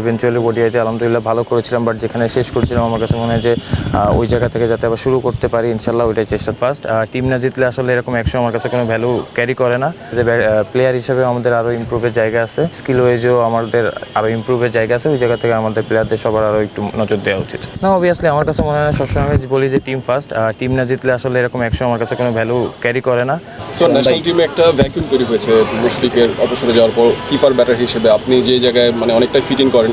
Eventually ওডিআইতে আলহামদুলিল্লাহ ভালো করেছিলাম বাট যেখানে শেষ করেছিলাম, আমার কাছে মনে হয় যে ওই জায়গা থেকে যাতে আবার শুরু করতে পারি ইনশাল্লাহ ওইটাই চেষ্টা। ফার্স্ট টিম না জিতলে আসলে এরকম একশো আমার কাছে কোনো ভ্যালু ক্যারি করে না। যে প্লেয়ার হিসেবে আমাদের আরও ইমপ্রুভের জায়গা আছে। স্কিল ওয়েজেও আমাদের আরও ইমপ্রুভের জায়গা আছে। ওই জায়গা থেকে আমাদের প্লেয়ারদের সবার আরও একটু নজর দেওয়া উচিত। না অবভিয়াসলি আমার কাছে মনে হয় না, সবসময় আমি বলি যে টিম ফার্স্ট টিম না জিতলে আসলে এরকম একশো আমার কাছে কোনো ভ্যালু ক্যারি করে না। সো ন্যাশনাল টিমে একটা ভ্যাকুয়াম তৈরি হয়েছে মুশফিকের অবসরে যাওয়ার পর কিপার ব্যাটার হিসেবে। আপনি যে জায়গায় মানে অনেকটাই ফিটিং করেন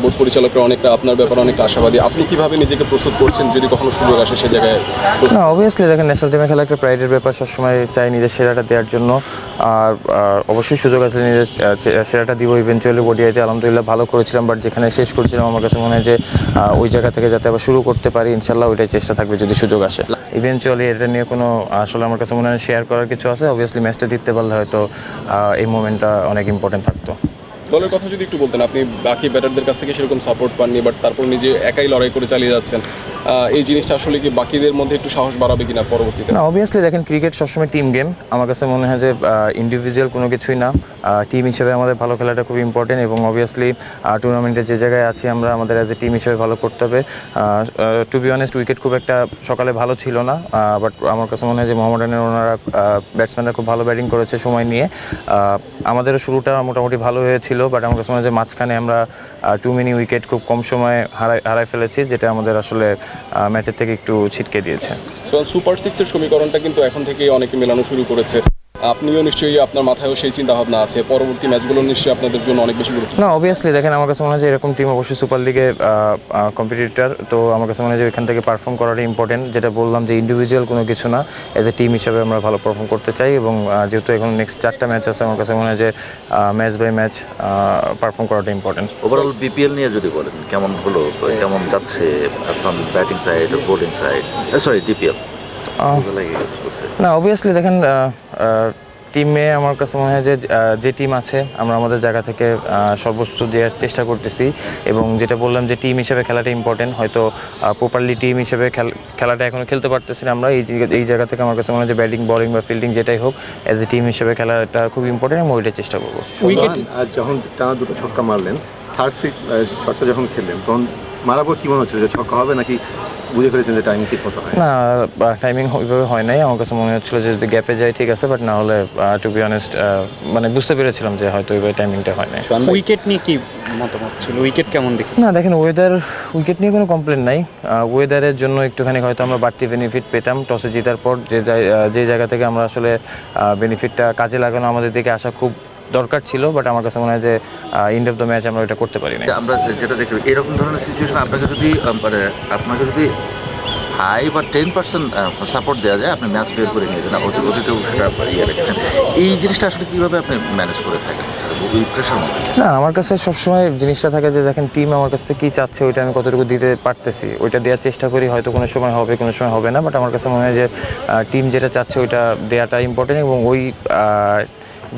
বোর্ড পরিচালকরা অনেকটা আপনার ব্যাপারে অনেকটা আশাবাদী। আপনি কীভাবে নিজেকে প্রস্তুত করছেন যদি কখনো সুযোগ আসে সে জায়গায়? না অবভিয়াসলি দেখেন ন্যাশনাল টিমে খেলা একটা প্রাইডের ব্যাপার সবসময় চাই নিজের সেরাটা দেওয়ার জন্য। আর অবশ্যই সুযোগ আছে নিজের সেরাটা দিব ইভেনচুয়ালি ওডিআইতে আলহামদুলিল্লাহ ভালো করেছিলাম বাট যেখানে শেষ করেছিলাম আমার কাছে মনে হয় যে ওই জায়গা থেকে যাতে আবার শুরু করতে পারি ইনশাল্লাহ ওইটাই চেষ্টা থাকবে যদি সুযোগ আসে। ইভেনচুয়ালি এটা নিয়ে কোনো আসলে আমার কাছে মনে হয় শেয়ার করার কিছু আছে? অবভিয়াসলি ম্যাচটা জিততে পারলে হয়তো এই মোমেন্টটা অনেক ইম্পর্টেন্ট থাকতো। দলের কথা যদি একটু বলতেন আপনি বাকি ব্যাটারদের কাছ থেকে সেরকম সাপোর্ট পাননি বাট তারপর নিজে একাই লড়াই করে চালিয়ে যাচ্ছেন এই জিনিসটা আসলে কি বাকিদের মধ্যে একটু সাহস বাড়াবে কিনা পরবর্তীতে? না অবভিয়াসলি দেখেন ক্রিকেট সবসময় টিম গেম আমার কাছে মনে হয় যে ইন্ডিভিজুয়াল কোনো কিছুই না। টিম হিসেবে আমাদের ভালো খেলাটা খুব ইম্পর্টেন্ট এবং অবভিয়াসলি টুর্নামেন্টে যে জায়গায় আছি আমরা আমাদের অ্যাজ এ টিম হিসেবে ভালো করতে হবে। টু বি অনেস্ট উইকেট খুব একটা সকালে ভালো ছিল না বাট আমার কাছে মনে হয় যে মোহামেডানের ওনারা ব্যাটসম্যানরা খুব ভালো ব্যাটিং করেছে সময় নিয়ে। আহ, আমাদেরও শুরুটা মোটামুটি ভালো হয়েছিল বাট আমার কাছে মনে হয় যে মাঝখানে আমরা টু মিনি উইকেট খুব কম সময়ে হারাই হারাই ফেলেছি যেটা আমাদের আসলে ম্যাচের থেকে একটু ছিটকে দিয়েছে। সুপার সিক্সের সমীকরণটা কিন্তু এখন থেকেই অনেকে মেলানো শুরু করেছে। আপনিও নিশ্চয়ই আপনার মাথায়ও সেই চিন্তা ভাবনা আছে। পরবর্তী ম্যাচগুলো নিশ্চয়ই আপনাদের জন্য অনেক বেশি গুরুত্ব না অবভিয়াসলি দেখেন আমার কাছে মনে হয় যে এরকম টিম অবশ্যই সুপার লিগে কম্পিটিটর তো আমার কাছে মনে হয় যে এখান থেকে পারফর্ম করাটা ইম্পর্টেন্ট যেটা বললাম যে ইন্ডিভিজুয়াল কোনো কিছু না এজ এ টিম হিসাবে আমরা ভালো পারফর্ম করতে চাই এবং যেহেতু এখন নেক্সট চারটা ম্যাচ আছে আমার কাছে মনে হয় যে ম্যাচ বাই ম্যাচ পারফর্ম করাটা ইম্পর্টেন্ট ওভারঅল বিপিএল নিয়ে যদি বলেন কেমন হলো কেমন যাচ্ছে এখন batting side bowling side sorry DPL. না অবভিয়াসলি দেখেন টিমে আমার কাছে মনে হয় যে যে টিম আছে আমরা আমাদের জায়গা থেকে সর্বোচ্চ দেওয়ার চেষ্টা করতেছি। এবং যেটা বললাম যে টিম হিসেবে খেলাটা ইম্পর্টেন্ট হয়তো প্রপারলি টিম হিসেবে খেল- খেলাটা এখনও খেলতে পারতেছি না আমরা। এই জায়গা- এই জায়গা থেকে আমার কাছে মনে হয় যে ব্যাটিং বলিং বা ফিল্ডিং যেটাই হোক অ্যাজ এ টিম হিসেবে খেলাটা খুব ইম্পর্টেন্ট আমি ওইটাই চেষ্টা করব। উইকেট যখন টানা দুটো ছক্কা মারলেন থার্ড সিট শটটা যখন খেললেন তখন মারার পর কি মনে হচ্ছিল? যে ছক্কা হবে নাকি বুঝে ফেলেছেন যে টাইমিং ঠিক মতো হয়। না টাইমিং ওইভাবে হয় নাই। আমার কাছে মনে হচ্ছিল যে যদি গ্যাপে যায় ঠিক আছে বাট না হলে টু বি অনেস্ট মানে বুঝতে পেরেছিলাম যে হয়তো ওইভাবে টাইমিংটা হয় নাই। উইকেট নিয়ে কি মতামত ছিল? উইকেট কেমন দেখি না দেখেন ওয়েদার উইকেট নিয়ে কোনো কমপ্লেন নাই। ওয়েদারের জন্য একটুখানি হয়তো আমরা বাড়তি বেনিফিট পেতাম। টসে জেতার পর যে যে জায়গা থেকে আমরা আসলে বেনিফিটটা কাজে লাগানো আমাদের দিকে আসা খুব দরকার ছিল বাট আমার কাছে মনে হয় যে ইন্ড অফ দ্য ম্যাচ আমরা ওইটা করতে পারি না আমরা যেটা দেখি এরকম ধরনের সিচুয়েশন আপনাকে যদি মানে আপনাকে যদি হাই বা টেন পার্সেন্ট সাপোর্ট দেওয়া যায় আপনি ম্যাচ বের করে নিয়েছেন অতি- অতীতেও সেটা ইয়ে রেখেছেন। এই জিনিসটা আসলে কীভাবে আপনি ম্যানেজ করে থাকেন? না আমার কাছে সবসময় জিনিসটা থাকে যে দেখেন টিম আমার কাছ থেকে কী চাচ্ছে ওইটা আমি কতটুকু দিতে পারতেছি। ওইটা দেওয়ার চেষ্টা করি হয়তো কোনো সময় হবে কোনো সময় হবে না বাট আমার কাছে মনে হয় যে টিম যেটা চাচ্ছে ওইটা দেওয়াটা ইম্পর্টেন্ট এবং ওই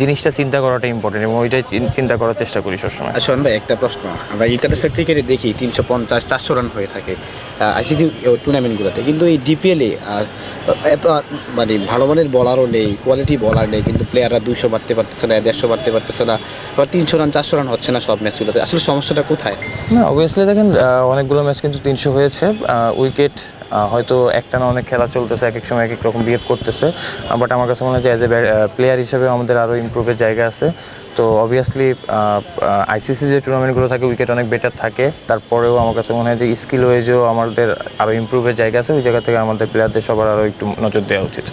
জিনিসটা চিন্তা করাটা ইম্পর্টেন্ট এবং ওইটাই চিন্তা করার চেষ্টা করি সবসময়। শোন ভাই একটা প্রশ্ন। আমরা ইন্টারন্যাশনাল ক্রিকেটে দেখি তিনশো পঞ্চাশ চারশো রান হয়ে থাকে। আইসিসি টুর্নামেন্টগুলোতে কিন্তু এই ডিপিএলে এত মানে ভালো মানের বলারও নেই কোয়ালিটি বলার নেই কিন্তু প্লেয়াররা দুশো বাড়তে পারতেছে না দেড়শো বাড়তে পারতেছে না বা তিনশো রান চারশো রান হচ্ছে না সব ম্যাচগুলোতে আসলে সমস্যাটা কোথায়? না অবভিয়াসলি দেখেন অনেকগুলো ম্যাচ কিন্তু তিনশো হয়েছে। উইকেট হয়তো একটা না অনেক খেলা চলতেছে, এক এক সময় এক এক রকম বিহেভ করতেছে। বাট আমার কাছে মনে হয় যে অ্যাজ এ প্লেয়ার হিসেবে আমাদের আরও ইম্প্রুভের জায়গা আছে। তো অবভিয়াসলি আইসিসি যে টুর্নামেন্টগুলো থাকে উইকেট অনেক বেটার থাকে। তারপরেও আমার কাছে মনে হয় যে স্কিল ওয়েজেও আমাদের আরও ইম্প্রুভের জায়গা আছে। ওই জায়গা থেকে আমাদের প্লেয়ারদের সবার আরও একটু নজর দেওয়া উচিত।